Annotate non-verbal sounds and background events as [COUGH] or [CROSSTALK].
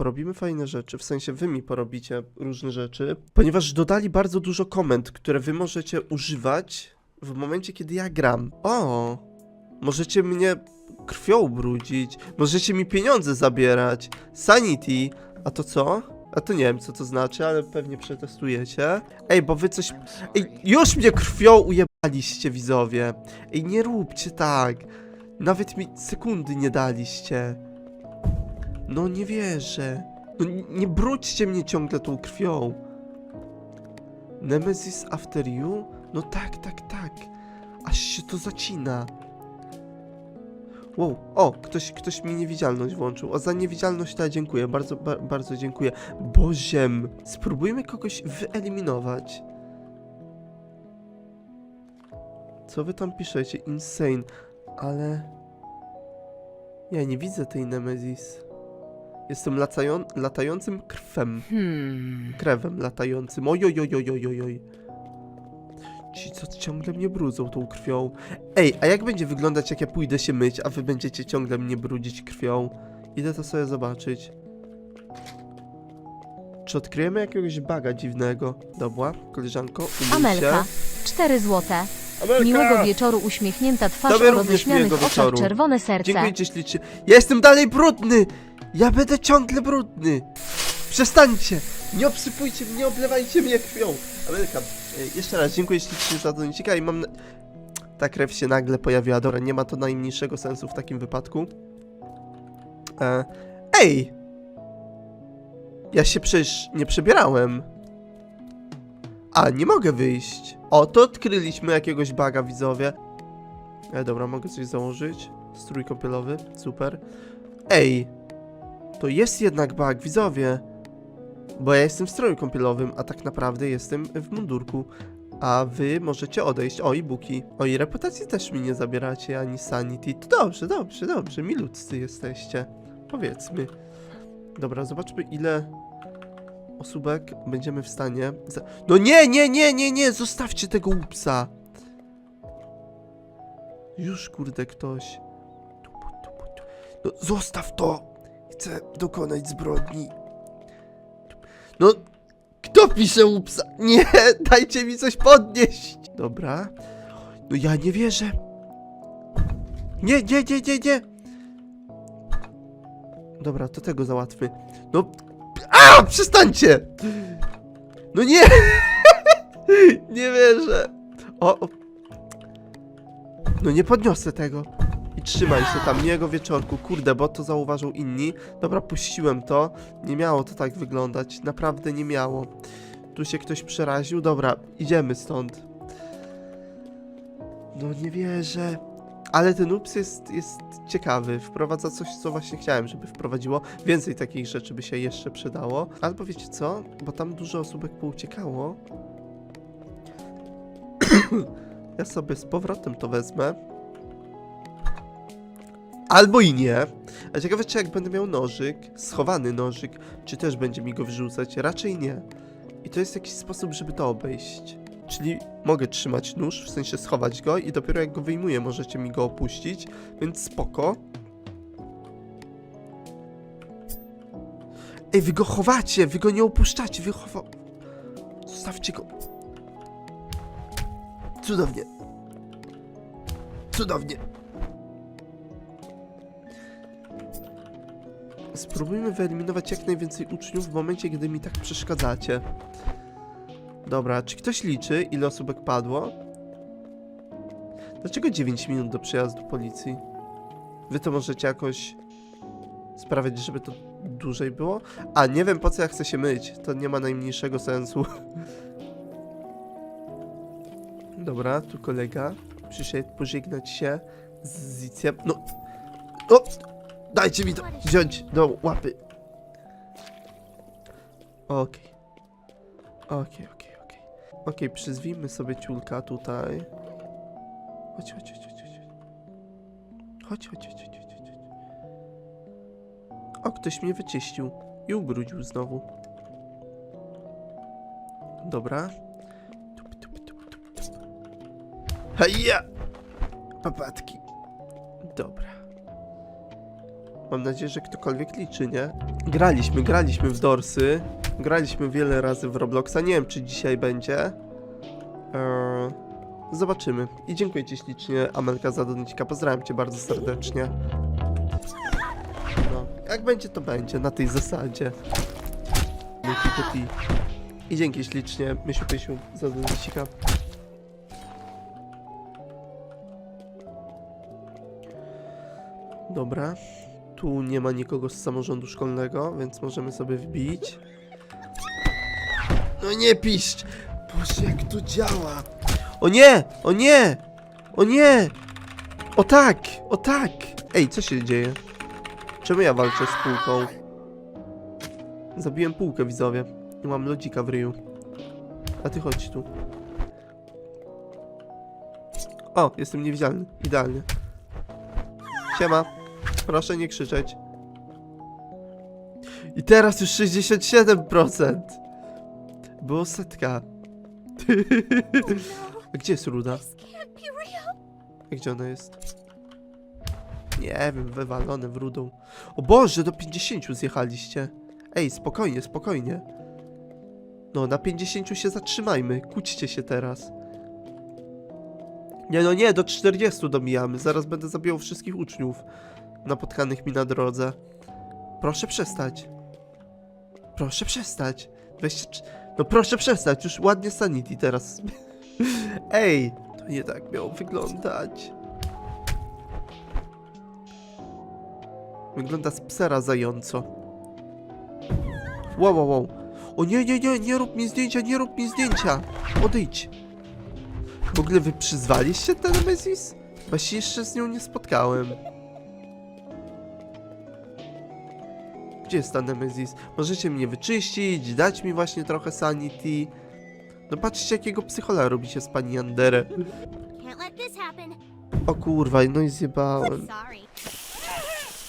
porobimy fajne rzeczy, w sensie wy mi porobicie różne rzeczy, ponieważ dodali bardzo dużo komend, które wy możecie używać w momencie, kiedy ja gram. O, możecie mnie krwią brudzić, możecie mi pieniądze zabierać, sanity, a to co? A to nie wiem, co to znaczy, ale pewnie przetestujecie. Ej, bo wy coś... Ej, już mnie krwią ujebaliście, widzowie. Ej, nie róbcie tak. Nawet mi sekundy nie daliście. No nie wierzę. No nie brudźcie mnie ciągle tą krwią. Nemesis after you? No tak, tak, tak. Aż się to zacina. Wow, o, ktoś, ktoś mi niewidzialność włączył. O, za niewidzialność to ja dziękuję, bardzo, ba, bardzo dziękuję. Boziem, spróbujmy kogoś wyeliminować. Co wy tam piszecie? Insane, ale... Ja nie widzę tej Nemesis. Jestem latają latającym krwem. Hmm. Krewem latającym. Ojojojojojojoj. Ci co ciągle mnie brudzą tą krwią. Ej, a jak będzie wyglądać jak ja pójdę się myć, a wy będziecie ciągle mnie brudzić krwią? Idę to sobie zobaczyć. Czy odkryjemy jakiegoś baga dziwnego? Dobra, koleżanko, umyj się. Amelka. 4 złote. Amelka! Miłego wieczoru uśmiechnięta twarz Tobie również roześmianych miłego oczach wieczoru. czerwone serce. Dziękuję ci ślicznie. Ja jestem dalej brudny! Ja będę ciągle brudny! Przestańcie! Nie obsypujcie mnie, nie oblewajcie mnie krwią! Amelka, e, jeszcze raz dziękuję ślicznie za donicika i mam... Na... Ta krew się nagle pojawiła. Dobra, nie ma to najmniejszego sensu w takim wypadku. E... Ej! Ja się przecież nie przebierałem. A, nie mogę wyjść. O, to odkryliśmy jakiegoś baga, widzowie. E, dobra, mogę coś założyć. Strój kąpielowy, super. Ej! To jest jednak bug, widzowie. Bo ja jestem w stroju kąpielowym, a tak naprawdę jestem w mundurku. A wy możecie odejść. O, i buki. O, i reputacji też mi nie zabieracie, ani sanity. To dobrze, dobrze, dobrze. Milutcy jesteście. Powiedzmy. Dobra, zobaczmy ile osóbek będziemy w stanie... Za... No nie, nie, nie, nie, nie! Zostawcie tego łupsa! Już kurde ktoś. No zostaw to! Chcę dokonać zbrodni. No, kto pisze upsa? Nie, [LAUGHS] dajcie mi coś podnieść. Dobra. No ja nie wierzę. Nie, nie, nie, nie, nie. Dobra, to tego załatwmy. No, a, przestańcie! No nie! [LAUGHS] nie wierzę. O, o. No nie podniosę tego. I trzymaj się tam, miłego wieczorku. Kurde, bo to zauważył inni. Dobra, puściłem to. Nie miało to tak wyglądać. Naprawdę nie miało. Tu się ktoś przeraził. Dobra, idziemy stąd. No nie wierzę. Ale ten ups jest, jest ciekawy. Wprowadza coś, co właśnie chciałem, żeby wprowadziło. Więcej takich rzeczy by się jeszcze przydało. Albo wiecie co? Bo tam dużo osóbek pouciekało. [CLEARS THROAT] ja sobie z powrotem to wezmę. Albo i nie. A ciekawe, czy jak będę miał nożyk, schowany nożyk, czy też będzie mi go wrzucać? Raczej nie. I to jest jakiś sposób, żeby to obejść. Czyli mogę trzymać nóż, w sensie schować go i dopiero jak go wyjmuję, możecie mi go opuścić, więc spoko. Ej, wy go chowacie, wy go nie opuszczacie, wy chowa... Zostawcie go. Cudownie. Cudownie. Spróbujmy wyeliminować jak najwięcej uczniów w momencie, gdy mi tak przeszkadzacie. Dobra, czy ktoś liczy, ile osóbek padło? Dlaczego 9 minut do przyjazdu policji? Wy to możecie jakoś sprawiać, żeby to dłużej było? A, nie wiem po co ja chcę się myć. To nie ma najmniejszego sensu. [LAUGHS] Dobra, tu kolega przyszedł pożegnać się z Zicjem. No, o, dajcie mi to wziąć do łapy. Okej. Okej, okej, okej. Okej, przyzwijmy sobie ciulka tutaj. Chodź, chodź, chodź. Chodź, chodź, chodź, chodź, chodź, chodź. O, ktoś mnie wyczyścił i ubrudził znowu. Dobra. Tup, tup, tup, tup, tup. Haja! Papatki. Dobra. Mam nadzieję, że ktokolwiek liczy, nie? Graliśmy, graliśmy w Dorsy. Graliśmy wiele razy w Robloxa. Nie wiem, czy dzisiaj będzie. Eee, zobaczymy. I dziękuję Ci ślicznie, Amelka, za. Pozdrawiam Cię bardzo serdecznie. No, jak będzie, to będzie. Na tej zasadzie. I dzięki ślicznie, Mysiu Pysiu, za donicika. Dobra. Tu nie ma nikogo z samorządu szkolnego, więc możemy sobie wbić. No nie piszcz! Boże, jak to działa! O nie! O nie! O nie! O tak! O tak! Ej, co się dzieje? Czemu ja walczę z półką? Zabiłem półkę, widzowie. I mam lodzika w ryju. A ty chodź tu. O, jestem niewidzialny. Idealnie. Siema. Proszę nie krzyczeć. I teraz już 67%. Było setka. Gdzie jest Ruda? Gdzie ona jest? Nie wiem, wywalone w rudą. O Boże, do 50 zjechaliście. Ej, spokojnie, spokojnie. No, na 50 się zatrzymajmy. Kłóćcie się teraz. Nie no nie, do 40 dobijamy. Zaraz będę zabijał wszystkich uczniów napotkanych mi na drodze. Proszę przestać. Proszę przestać. 23... No proszę przestać, już ładnie sanity teraz. [LAUGHS] Ej, to nie tak miało wyglądać. Wygląda z psera zająco. Wow, wow, wow. O nie, nie, nie, nie rób mi zdjęcia, nie rób mi zdjęcia. Odejdź. W ogóle wy przyzwaliście ten Nemesis? Się jeszcze z nią nie spotkałem. Gdzie jest ta Nemesis? Możecie mnie wyczyścić, dać mi właśnie trochę sanity. No patrzcie jakiego psychola robicie z pani Andere. O kurwa, no i zjebałem.